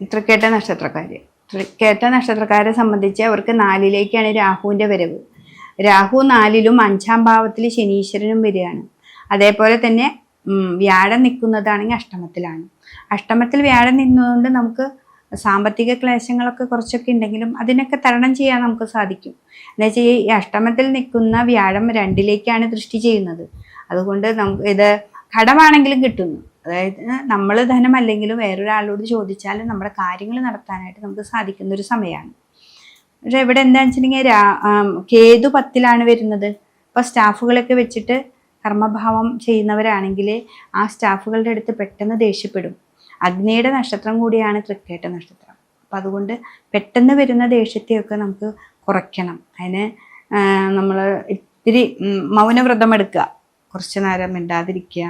തൃക്കേട്ട നക്ഷത്രക്കാര്. തൃക്കേട്ട നക്ഷത്രക്കാരെ സംബന്ധിച്ച് അവർക്ക് നാലിലേക്കാണ് രാഹുവിന്റെ വരവ്. രാഹു നാലിലും അഞ്ചാം ഭാവത്തിൽ ശനീശ്വരനും വരികയാണ്. അതേപോലെ തന്നെ വ്യാഴം നിൽക്കുന്നതാണെങ്കിൽ അഷ്ടമത്തിലാണ്. അഷ്ടമത്തിൽ വ്യാഴം നിന്നതുകൊണ്ട് നമുക്ക് സാമ്പത്തിക ക്ലേശങ്ങളൊക്കെ കുറച്ചൊക്കെ ഉണ്ടെങ്കിലും അതിനൊക്കെ തരണം ചെയ്യാൻ നമുക്ക് സാധിക്കും. എന്നുവെച്ചാൽ ഈ അഷ്ടമത്തിൽ നിൽക്കുന്ന വ്യാഴം രണ്ടിലേക്കാണ് ദൃഷ്ടി ചെയ്യുന്നത്. അതുകൊണ്ട് നമുക്ക് ഇത് കടമാണെങ്കിലും കിട്ടുന്നു. അതായത് നമ്മൾ ധനം ധനമല്ലെങ്കിലും വേറൊരാളോട് ചോദിച്ചാൽ നമ്മുടെ കാര്യങ്ങൾ നടത്താനായിട്ട് നമുക്ക് സാധിക്കുന്ന ഒരു സമയമാണ് പക്ഷെ ഇവിടെ എന്താണെന്ന് വെച്ചിട്ടുണ്ടെങ്കിൽ കേതു പത്തിലാണ് വരുന്നത്. അപ്പോൾ സ്റ്റാഫുകളൊക്കെ വെച്ചിട്ട് കർമ്മഭാവം ചെയ്യുന്നവരാണെങ്കിൽ ആ സ്റ്റാഫുകളുടെ അടുത്ത് പെട്ടെന്ന് ദേഷ്യപ്പെടും. അഗ്നിയുടെ നക്ഷത്രം കൂടിയാണ് തൃക്കേട്ട നക്ഷത്രം. അപ്പം അതുകൊണ്ട് പെട്ടെന്ന് വരുന്ന ദേഷ്യത്തെയൊക്കെ നമുക്ക് കുറയ്ക്കണം. അതിന് നമ്മൾ ഇത്തിരി മൗനവ്രതം എടുക്കുക. കുറച്ച് നേരം മിണ്ടാതിരിക്കുക.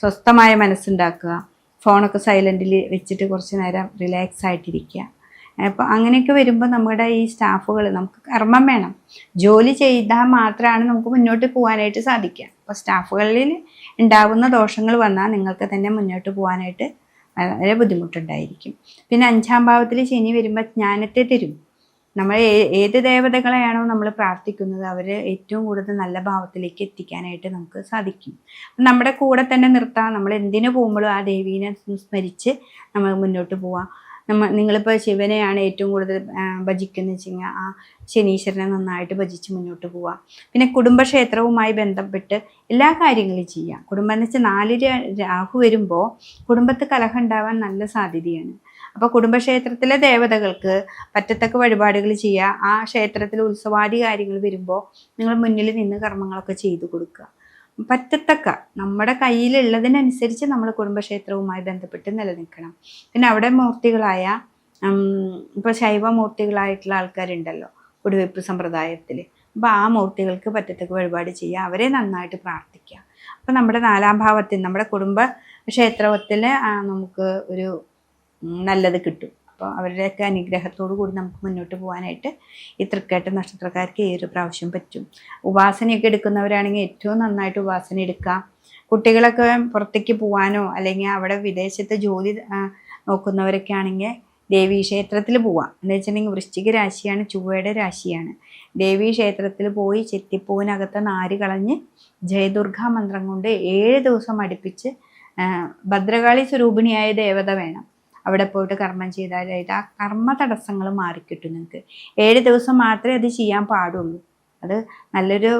സ്വസ്ഥമായ മനസ്സുണ്ടാക്കുക. ഫോണൊക്കെ സൈലന്റിൽ വെച്ചിട്ട് കുറച്ച് നേരം റിലാക്സ് ആയിട്ടിരിക്കുക. അപ്പോൾ അങ്ങനെയൊക്കെ വരുമ്പോൾ നമ്മുടെ ഈ സ്റ്റാഫുകൾ നമുക്ക് കർമ്മം വേണം. ജോലി ചെയ്താൽ മാത്രമാണ് നമുക്ക് മുന്നോട്ട് പോകാനായിട്ട് സാധിക്കുക. അപ്പോൾ സ്റ്റാഫുകളിൽ ഉണ്ടാകുന്ന ദോഷങ്ങൾ വന്നാൽ നിങ്ങൾക്ക് തന്നെ മുന്നോട്ട് പോകാനായിട്ട് വളരെ ബുദ്ധിമുട്ടുണ്ടായിരിക്കും. പിന്നെ അഞ്ചാം ഭാവത്തിൽ ശനി വരുമ്പോൾ ജ്ഞാനത്തെ തരും. നമ്മൾ ഏത് ദേവതകളെയാണോ നമ്മൾ പ്രാർത്ഥിക്കുന്നത് അവർ ഏറ്റവും കൂടുതൽ നല്ല ഭാവത്തിലേക്ക് എത്തിക്കാനായിട്ട് നമുക്ക് സാധിക്കും. നമ്മുടെ കൂടെ തന്നെ നിർത്താം. നമ്മൾ എന്തിനു പോകുമ്പോഴും ആ ദേവീനെ സ്മരിച്ച് നമ്മൾ മുന്നോട്ട് പോവാം. നമ്മ നിങ്ങളിപ്പോൾ ശിവനെയാണ് ഏറ്റവും കൂടുതൽ ഭജിക്കുന്നത് വെച്ച് കഴിഞ്ഞാൽ ആ ശനീശ്വരനെ നന്നായിട്ട് ഭജിച്ച് മുന്നോട്ട് പോവാം. പിന്നെ കുടുംബക്ഷേത്രവുമായി ബന്ധപ്പെട്ട് എല്ലാ കാര്യങ്ങളും ചെയ്യാം. കുടുംബം എന്ന് വെച്ചാൽ നാല് രാഹു വരുമ്പോൾ കുടുംബത്ത് കലഹം ഉണ്ടാവാൻ നല്ല സാധ്യതയാണ്. അപ്പോൾ കുടുംബക്ഷേത്രത്തിലെ ദേവതകൾക്ക് പറ്റത്തക്ക വഴിപാടുകൾ ചെയ്യുക. ആ ക്ഷേത്രത്തിൽ ഉത്സവാദി കാര്യങ്ങൾ വരുമ്പോൾ നിങ്ങൾ മുന്നിൽ നിന്ന് കർമ്മങ്ങളൊക്കെ ചെയ്തു കൊടുക്കുക. പറ്റത്തക്ക നമ്മുടെ കയ്യിലുള്ളതിനനുസരിച്ച് നമ്മൾ കുടുംബക്ഷേത്രവുമായി ബന്ധപ്പെട്ട് നിലനിൽക്കണം. പിന്നെ അവിടെ മൂർത്തികളായ ഇപ്പോൾ ശൈവമൂർത്തികളായിട്ടുള്ള ആൾക്കാരുണ്ടല്ലോ കുടിവെപ്പ് സമ്പ്രദായത്തിൽ അപ്പോൾ ആ മൂർത്തികൾക്ക് പറ്റത്തക്ക വഴിപാട് ചെയ്യുക. അവരെ നന്നായിട്ട് പ്രാർത്ഥിക്കുക. അപ്പോൾ നമ്മുടെ നാലാം ഭാവത്തിൽ നമ്മുടെ കുടുംബ ക്ഷേത്രത്തിൽ നമുക്ക് ഒരു നല്ലത് കിട്ടും. അപ്പോൾ അവരുടെയൊക്കെ അനുഗ്രഹത്തോടു കൂടി നമുക്ക് മുന്നോട്ട് പോകാനായിട്ട് ഈ തൃക്കേട്ട നക്ഷത്രക്കാർക്ക് ഈ ഒരു പ്രാവശ്യം പറ്റും. ഉപാസനയൊക്കെ എടുക്കുന്നവരാണെങ്കിൽ ഏറ്റവും നന്നായിട്ട് ഉപാസന എടുക്കുക. കുട്ടികളൊക്കെ പുറത്തേക്ക് പോകാനോ അല്ലെങ്കിൽ അവിടെ വിദേശത്ത് ജോലി നോക്കുന്നവരൊക്കെ ആണെങ്കിൽ ദേവീ ക്ഷേത്രത്തിൽ പോവാം എന്ന് വെച്ചിട്ടുണ്ടെങ്കിൽ വൃശ്ചിക രാശിയാണ് ചൊവ്വയുടെ രാശിയാണ്. ദേവീ ക്ഷേത്രത്തിൽ പോയി ചെത്തിപ്പൂവിനകത്തെ നാര് കളഞ്ഞ് ജയദുർഗ മന്ത്രം കൊണ്ട് ഏഴ് ദിവസം അടുപ്പിച്ച് ഭദ്രകാളി സ്വരൂപിണിയായ ദേവത വേണം. അവിടെ പോയിട്ട് കർമ്മം ചെയ്താലായിട്ട് ആ കർമ്മ തടസ്സങ്ങൾ മാറിക്കിട്ടും നിങ്ങൾക്ക് ഏഴ് ദിവസം മാത്രമേ അത് ചെയ്യാൻ പാടുള്ളൂ. അത് നല്ലൊരു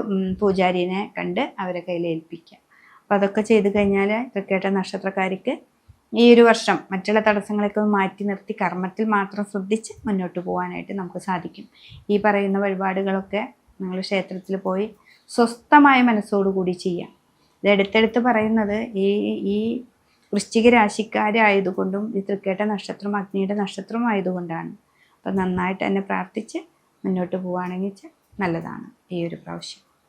പൂജാരിനെ കണ്ട് അവരെ കയ്യിൽ ഏൽപ്പിക്കുക അപ്പോൾ അതൊക്കെ ചെയ്ത് കഴിഞ്ഞാൽ തൃക്കേട്ട നക്ഷത്രക്കാർക്ക് ഈ ഒരു വർഷം മറ്റുള്ള തടസ്സങ്ങളൊക്കെ മാറ്റി നിർത്തി കർമ്മത്തിൽ മാത്രം ശ്രദ്ധിച്ച് മുന്നോട്ട് പോകാനായിട്ട് നമുക്ക് സാധിക്കും. ഈ പറയുന്ന വഴിപാടുകളൊക്കെ നിങ്ങൾ ക്ഷേത്രത്തിൽ പോയി സ്വസ്ഥമായ മനസ്സോടുകൂടി ചെയ്യാം. ഇത് എടുത്തെടുത്ത് പറയുന്നത് ഈ ഈ വൃശ്ചിക രാശിക്കാരായതുകൊണ്ടും ഈ തൃക്കേട്ട നക്ഷത്രം അഗ്നിയുടെ നക്ഷത്രം ആയതുകൊണ്ടാണ് അപ്പം നന്നായിട്ട് തന്നെ പ്രാർത്ഥിച്ച് മുന്നോട്ട് പോവുകയാണെങ്കിൽ നല്ലതാണ് ഈ ഒരു പ്രാവശ്യം.